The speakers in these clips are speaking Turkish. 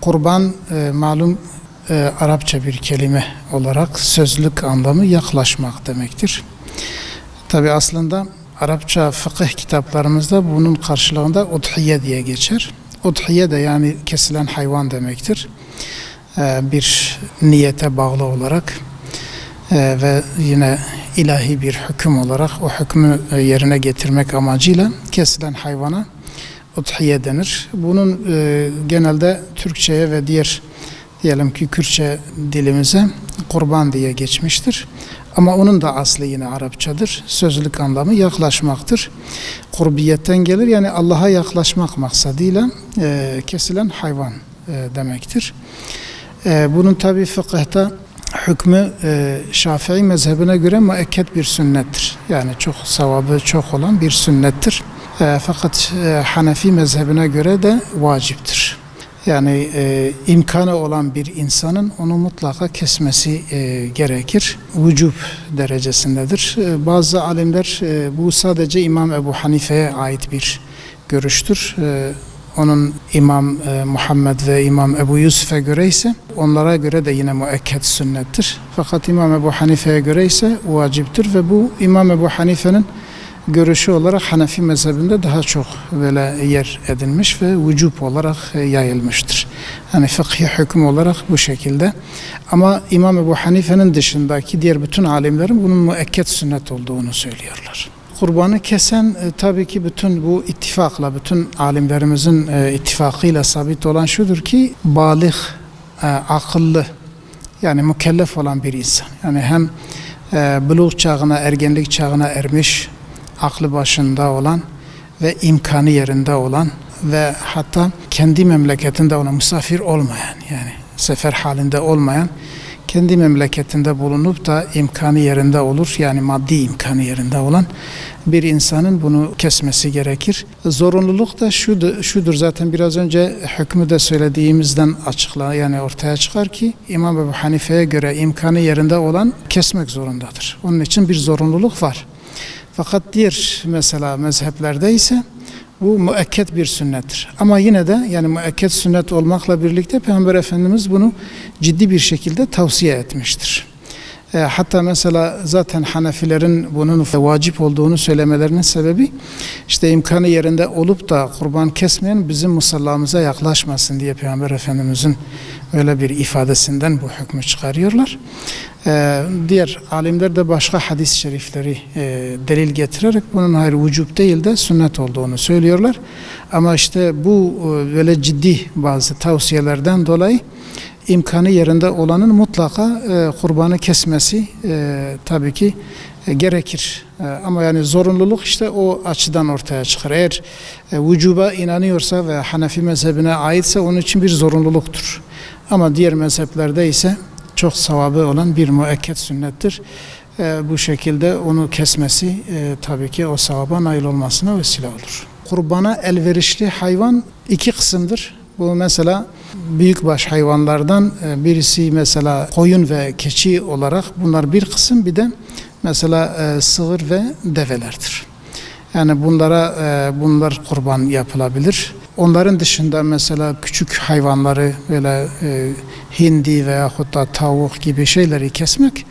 Kurban e, malum e, Arapça bir kelime olarak sözlük anlamı yaklaşmak demektir. Tabi aslında Arapça fıkıh kitaplarımızda bunun karşılığında udhiye diye geçer. Udhiye de yani kesilen hayvan demektir. E, bir niyete bağlı olarak e, ve yine ilahi bir hüküm olarak o hükmü e, yerine getirmek amacıyla kesilen hayvana udhiye denir. Bunun e, genelde Türkçe'ye ve diğer diyelim ki Kürtçe dilimize kurban diye geçmiştir. Ama onun da aslı yine Arapçadır. Sözlük anlamı yaklaşmaktır. Kurbiyetten gelir yani Allah'a yaklaşmak maksadıyla e, kesilen hayvan e, demektir. E, bunun tabi fıkıhta hükmü e, Şafii mezhebine göre müekket bir sünnettir. Yani çok sevabı çok olan bir sünnettir. E, fakat e, Hanefi mezhebine göre de vaciptir. Yani e, imkanı olan bir insanın onu mutlaka kesmesi e, gerekir. Vücub derecesindedir. E, bazı alimler e, bu sadece İmam Ebu Hanife'ye ait bir görüştür. E, onun İmam e, Muhammed ve İmam Ebu Yusuf'e göre ise onlara göre de yine müekket sünnettir. Fakat İmam Ebu Hanife'ye göre ise vaciptir ve bu İmam Ebu Hanife'nin görüşü olarak Hanefi mezhebinde daha çok böyle yer edinmiş ve vücub olarak e, yayılmıştır. Yani fıkhi hüküm olarak bu şekilde. Ama İmam Ebu Hanife'nin dışındaki diğer bütün alimlerin bunun müekket sünnet olduğunu söylüyorlar. Kurbanı kesen e, tabii ki bütün bu ittifakla, bütün alimlerimizin e, ittifakıyla sabit olan şudur ki balik, e, akıllı yani mükellef olan bir insan. Yani hem e, buluğ çağına, ergenlik çağına ermiş, aklı başında olan ve imkanı yerinde olan ve hatta kendi memleketinde ona misafir olmayan yani sefer halinde olmayan kendi memleketinde bulunup da imkanı yerinde olur yani maddi imkanı yerinde olan bir insanın bunu kesmesi gerekir. Zorunluluk da şudur, şudur zaten biraz önce hükmü de söylediğimizden açıkla yani ortaya çıkar ki İmam Ebu Hanife'ye göre imkanı yerinde olan kesmek zorundadır. Onun için bir zorunluluk var. Fakat diğer mesela mezheplerde ise bu müekket bir sünnettir. Ama yine de yani müekket sünnet olmakla birlikte Peygamber Efendimiz bunu ciddi bir şekilde tavsiye etmiştir. E, hatta mesela zaten Hanefilerin bunun vacip olduğunu söylemelerinin sebebi işte imkanı yerinde olup da kurban kesmeyen bizim musallamıza yaklaşmasın diye Peygamber Efendimizin öyle bir ifadesinden bu hükmü çıkarıyorlar. E, diğer alimler de başka hadis-i şerifleri e, delil getirerek bunun hayır vücub değil de sünnet olduğunu söylüyorlar. Ama işte bu e, böyle ciddi bazı tavsiyelerden dolayı imkanı yerinde olanın mutlaka e, kurbanı kesmesi e, tabii ki e, gerekir. E, ama yani zorunluluk işte o açıdan ortaya çıkar. Eğer e, vücuba inanıyorsa ve Hanefi mezhebine aitse onun için bir zorunluluktur. Ama diğer mezheplerde ise çok savabı olan bir müekket sünnettir. E, bu şekilde onu kesmesi e, tabii ki o savaba nail olmasına vesile olur. Kurbana elverişli hayvan iki kısımdır. Bu mesela büyükbaş hayvanlardan e, birisi mesela koyun ve keçi olarak bunlar bir kısım bir de mesela e, sığır ve develerdir. Yani bunlara e, bunlar kurban yapılabilir. Onların dışında mesela küçük hayvanları böyle hindi veya da tavuk gibi şeyleri kesmek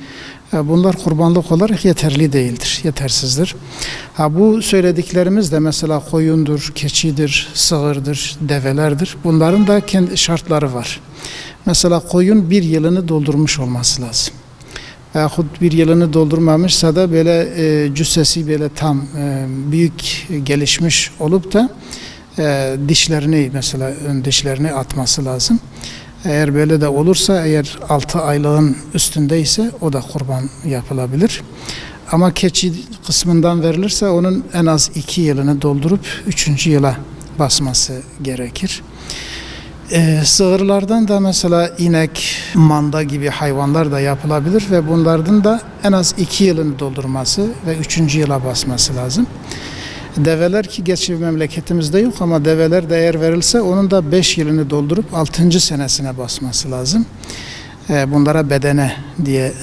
bunlar kurbanlık olarak yeterli değildir, yetersizdir. Ha bu söylediklerimiz de mesela koyundur, keçidir, sığırdır, develerdir. Bunların da kendi şartları var. Mesela koyun bir yılını doldurmuş olması lazım. Yahut bir yılını doldurmamışsa da böyle e, cüssesi böyle tam e, büyük gelişmiş olup da e, dişlerini mesela ön dişlerini atması lazım. Eğer böyle de olursa eğer 6 aylığın üstündeyse o da kurban yapılabilir. Ama keçi kısmından verilirse onun en az 2 yılını doldurup 3. yıla basması gerekir. Ee, sığırlardan da mesela inek, manda gibi hayvanlar da yapılabilir ve bunlardan da en az 2 yılını doldurması ve 3. yıla basması lazım. Develer ki geçi memleketimizde yok ama develer de eğer verilse onun da 5 yılını doldurup 6. senesine basması lazım. Ee, bunlara bedene diye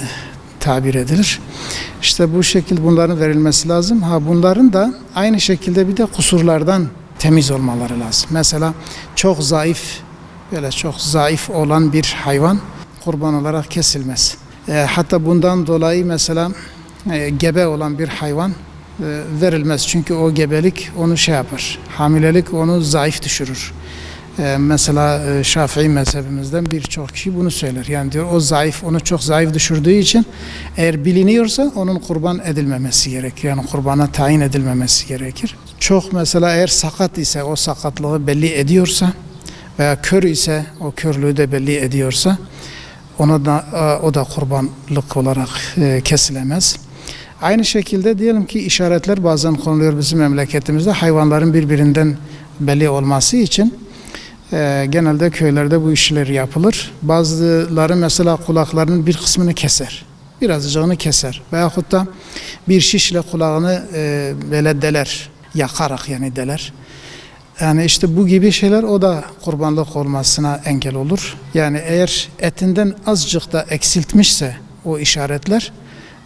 tabir edilir. İşte bu şekilde bunların verilmesi lazım. Ha bunların da aynı şekilde bir de kusurlardan temiz olmaları lazım. Mesela çok zayıf, böyle çok zayıf olan bir hayvan kurban olarak kesilmez. E, hatta bundan dolayı mesela e, gebe olan bir hayvan verilmez. Çünkü o gebelik onu şey yapar. Hamilelik onu zayıf düşürür. E, mesela e, Şafii mezhebimizden birçok kişi bunu söyler. Yani diyor o zayıf, onu çok zayıf düşürdüğü için eğer biliniyorsa onun kurban edilmemesi gerekir. Yani kurbana tayin edilmemesi gerekir. Çok mesela eğer sakat ise o sakatlığı belli ediyorsa veya kör ise o körlüğü de belli ediyorsa ona da e, o da kurbanlık olarak e, kesilemez. Aynı şekilde diyelim ki işaretler bazen konuluyor bizim memleketimizde hayvanların birbirinden belli olması için e, genelde köylerde bu işler yapılır. Bazıları mesela kulaklarının bir kısmını keser. Birazcığını keser. Veyahut da bir şişle kulağını e, böyle deler. Yakarak yani deler. Yani işte bu gibi şeyler o da kurbanlık olmasına engel olur. Yani eğer etinden azıcık da eksiltmişse o işaretler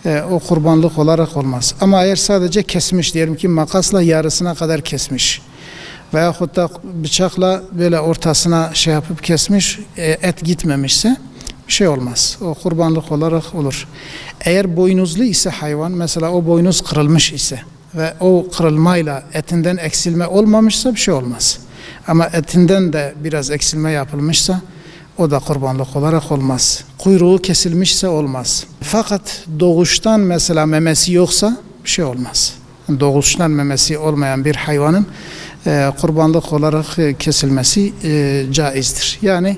e, o kurbanlık olarak olmaz. Ama eğer sadece kesmiş diyelim ki makasla yarısına kadar kesmiş veyahut da bıçakla böyle ortasına şey yapıp kesmiş e, et gitmemişse bir şey olmaz. O kurbanlık olarak olur. Eğer boynuzlu ise hayvan mesela o boynuz kırılmış ise ve o kırılmayla etinden eksilme olmamışsa bir şey olmaz. Ama etinden de biraz eksilme yapılmışsa o da kurbanlık olarak olmaz. Kuyruğu kesilmişse olmaz. Fakat doğuştan mesela memesi yoksa bir şey olmaz. Doğuştan memesi olmayan bir hayvanın e, kurbanlık olarak e, kesilmesi e, caizdir. Yani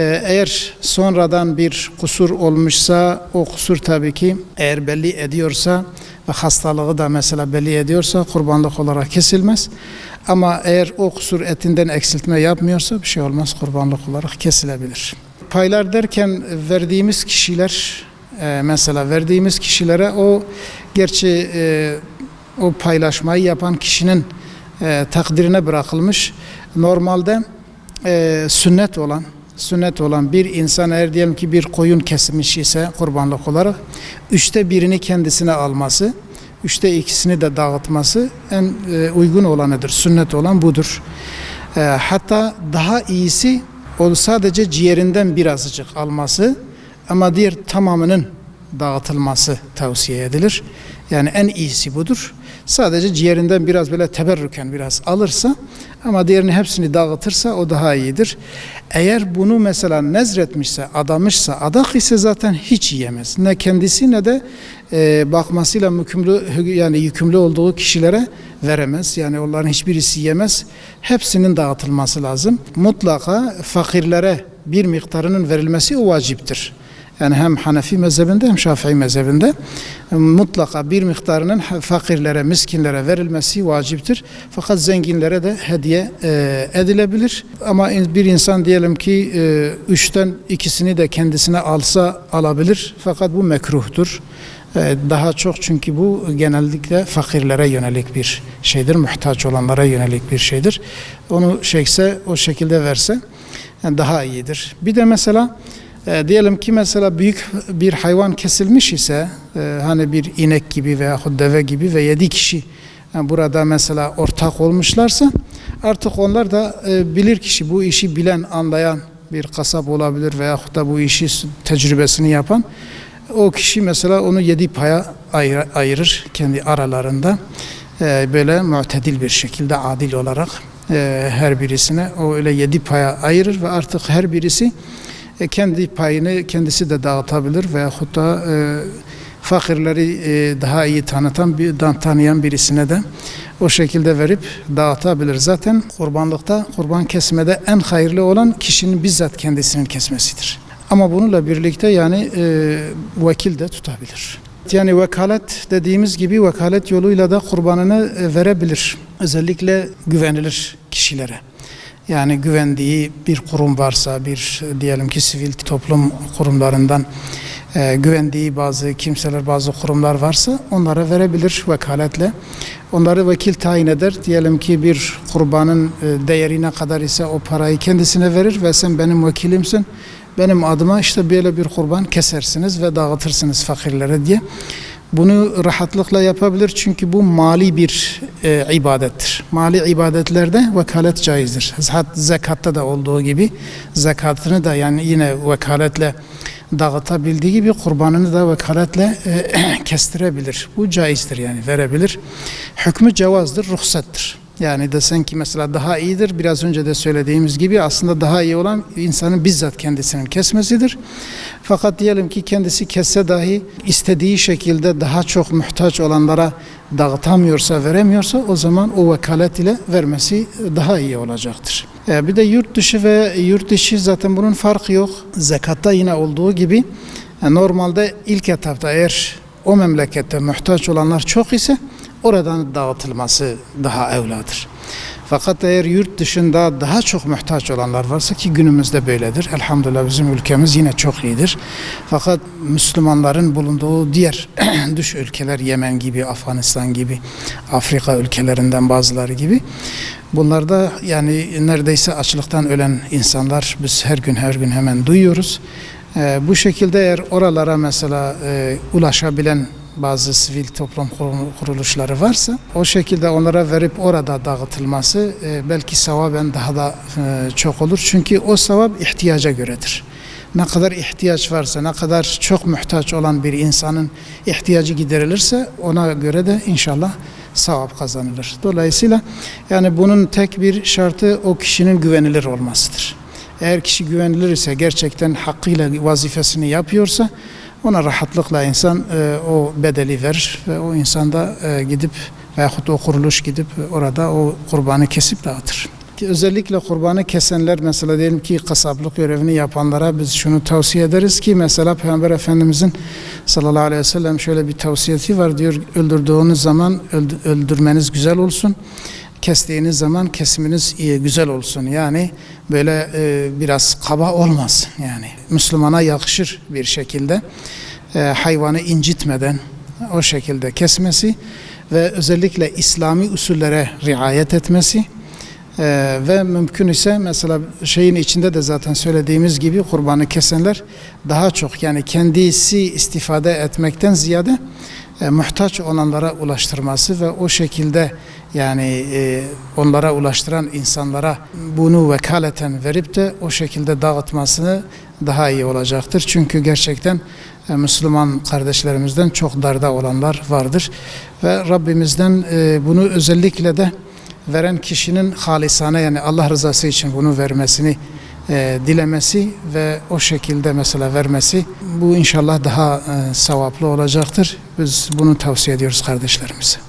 eğer sonradan bir kusur olmuşsa o kusur tabii ki eğer belli ediyorsa ve hastalığı da mesela belli ediyorsa kurbanlık olarak kesilmez. Ama eğer o kusur etinden eksiltme yapmıyorsa bir şey olmaz kurbanlık olarak kesilebilir. Paylar derken verdiğimiz kişiler e, mesela verdiğimiz kişilere o gerçi e, o paylaşmayı yapan kişinin e, takdirine bırakılmış. Normalde sünnet olan sünnet olan bir insan eğer diyelim ki bir koyun kesilmiş ise kurbanlık olarak üçte birini kendisine alması, üçte ikisini de dağıtması en e, uygun olanıdır. Sünnet olan budur. E, hatta daha iyisi o sadece ciğerinden birazcık alması ama diğer tamamının dağıtılması tavsiye edilir. Yani en iyisi budur. Sadece ciğerinden biraz böyle teberrüken biraz alırsa ama diğerini hepsini dağıtırsa o daha iyidir. Eğer bunu mesela nezretmişse, adamışsa, adak ise zaten hiç yiyemez. Ne kendisi ne de e, bakmasıyla mükümlü yani yükümlü olduğu kişilere veremez. Yani onların hiçbirisi yemez. Hepsinin dağıtılması lazım. Mutlaka fakirlere bir miktarının verilmesi o vaciptir. Yani hem Hanefi mezhebinde hem Şafii mezhebinde mutlaka bir miktarının fakirlere, miskinlere verilmesi vaciptir. Fakat zenginlere de hediye e, edilebilir. Ama bir insan diyelim ki e, üçten ikisini de kendisine alsa alabilir. Fakat bu mekruhtur. E, daha çok çünkü bu genellikle fakirlere yönelik bir şeydir. Muhtaç olanlara yönelik bir şeydir. Onu şeyse o şekilde verse daha iyidir. Bir de mesela e, diyelim ki mesela büyük bir hayvan kesilmiş ise e, hani bir inek gibi veya deve gibi ve yedi kişi yani burada mesela ortak olmuşlarsa artık onlar da e, bilir kişi bu işi bilen anlayan bir kasap olabilir veya da bu işi tecrübesini yapan o kişi mesela onu yedi paya ayır, ayırır kendi aralarında. E, böyle muhtedil bir şekilde adil olarak e, her birisine o öyle yedi paya ayırır ve artık her birisi e, kendi payını kendisi de dağıtabilir veya da e, fakirleri e, daha iyi tanıtan bir tanıyan birisine de o şekilde verip dağıtabilir. Zaten kurbanlıkta, kurban kesmede en hayırlı olan kişinin bizzat kendisinin kesmesidir. Ama bununla birlikte yani e, vekil de tutabilir. Yani vekalet dediğimiz gibi vekalet yoluyla da kurbanını e, verebilir. Özellikle güvenilir kişilere. Yani güvendiği bir kurum varsa, bir diyelim ki sivil toplum kurumlarından e, güvendiği bazı kimseler, bazı kurumlar varsa onlara verebilir vekaletle. Onları vekil tayin eder. Diyelim ki bir kurbanın e, değeri ne kadar ise o parayı kendisine verir ve sen benim vekilimsin. benim adıma işte böyle bir kurban kesersiniz ve dağıtırsınız fakirlere diye. Bunu rahatlıkla yapabilir çünkü bu mali bir e, ibadettir. Mali ibadetlerde vekalet caizdir. Zekatta da olduğu gibi zekatını da yani yine vekaletle dağıtabildiği gibi kurbanını da vekaletle e, kestirebilir. Bu caizdir yani verebilir. Hükmü cevazdır, ruhsattır. Yani desen ki mesela daha iyidir. Biraz önce de söylediğimiz gibi aslında daha iyi olan insanın bizzat kendisinin kesmesidir. Fakat diyelim ki kendisi kesse dahi istediği şekilde daha çok muhtaç olanlara dağıtamıyorsa, veremiyorsa o zaman o vekalet ile vermesi daha iyi olacaktır. E, Bir de yurt dışı ve yurt dışı zaten bunun farkı yok. Zekatta yine olduğu gibi e, normalde ilk etapta eğer o memlekette muhtaç olanlar çok ise oradan dağıtılması daha evladır. Fakat eğer yurt dışında daha çok muhtaç olanlar varsa ki günümüzde böyledir. Elhamdülillah bizim ülkemiz yine çok iyidir. Fakat Müslümanların bulunduğu diğer dış ülkeler Yemen gibi, Afganistan gibi, Afrika ülkelerinden bazıları gibi bunlarda yani neredeyse açlıktan ölen insanlar biz her gün her gün hemen duyuyoruz. Ee, bu şekilde eğer oralara mesela e, ulaşabilen bazı sivil toplum kurulu- kuruluşları varsa o şekilde onlara verip orada dağıtılması e, belki savaben daha da e, çok olur. Çünkü o sevap ihtiyaca göredir. Ne kadar ihtiyaç varsa, ne kadar çok muhtaç olan bir insanın ihtiyacı giderilirse ona göre de inşallah sevap kazanılır. Dolayısıyla yani bunun tek bir şartı o kişinin güvenilir olmasıdır. Eğer kişi güvenilir ise gerçekten hakkıyla vazifesini yapıyorsa ona rahatlıkla insan e, o bedeli verir ve o insan da e, gidip veyahut o kuruluş gidip orada o kurbanı kesip dağıtır. Özellikle kurbanı kesenler mesela diyelim ki kasaplık görevini yapanlara biz şunu tavsiye ederiz ki mesela Peygamber Efendimizin sallallahu aleyhi ve sellem şöyle bir tavsiyesi var diyor öldürdüğünüz zaman öld- öldürmeniz güzel olsun kestiğiniz zaman kesiminiz iyi, güzel olsun. Yani böyle e, biraz kaba olmasın yani. Müslümana yakışır bir şekilde e, hayvanı incitmeden o şekilde kesmesi ve özellikle İslami usullere riayet etmesi ee, ve mümkün ise mesela şeyin içinde de zaten söylediğimiz gibi kurbanı kesenler daha çok yani kendisi istifade etmekten ziyade e, muhtaç olanlara ulaştırması ve o şekilde yani e, onlara ulaştıran insanlara bunu vekaleten verip de o şekilde dağıtmasını daha iyi olacaktır. Çünkü gerçekten e, Müslüman kardeşlerimizden çok darda olanlar vardır ve Rabbimizden e, bunu özellikle de veren kişinin halisane yani Allah rızası için bunu vermesini e, dilemesi ve o şekilde mesela vermesi bu inşallah daha e, sevaplı olacaktır. Biz bunu tavsiye ediyoruz kardeşlerimize.